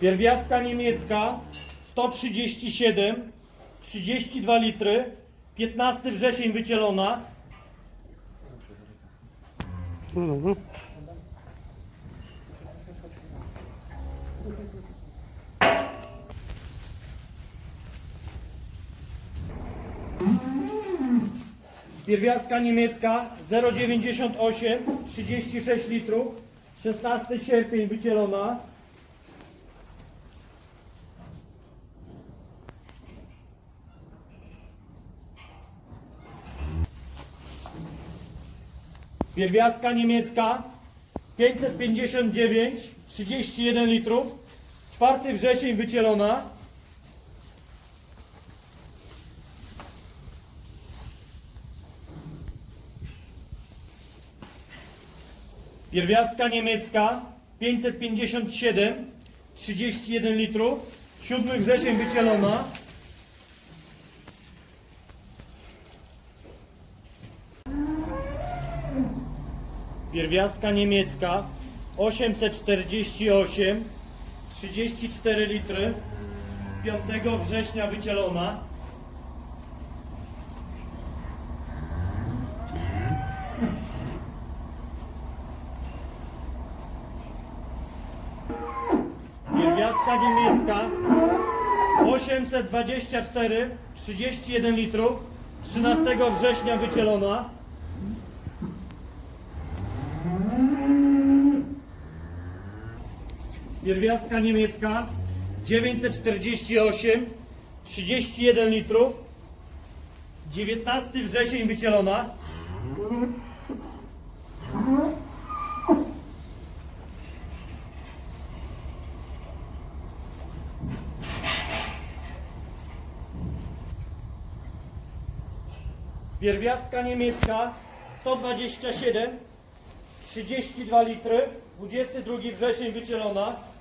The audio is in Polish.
Pierwiastka niemiecka 137, 32 litry, 15 wrzesień wycielona. Pierwiastka niemiecka 098, 36 litrów, 16 sierpień wycielona. Pierwiastka niemiecka 559, 31 litrów, 4 wrzesień wycielona. Pierwiastka niemiecka 557, 31 litrów, 7 wrzesień wycielona. Pierwiastka niemiecka 848, 34 litry, 5 września wycielona. Pierwiastka niemiecka 824, 31 litrów, 13 września wycielona. Pierwiastka niemiecka 948, 31 litrów, 19 wrzesień wycielona. Pierwiastka niemiecka 127, 32 litry, 22 wrzesień wycielona.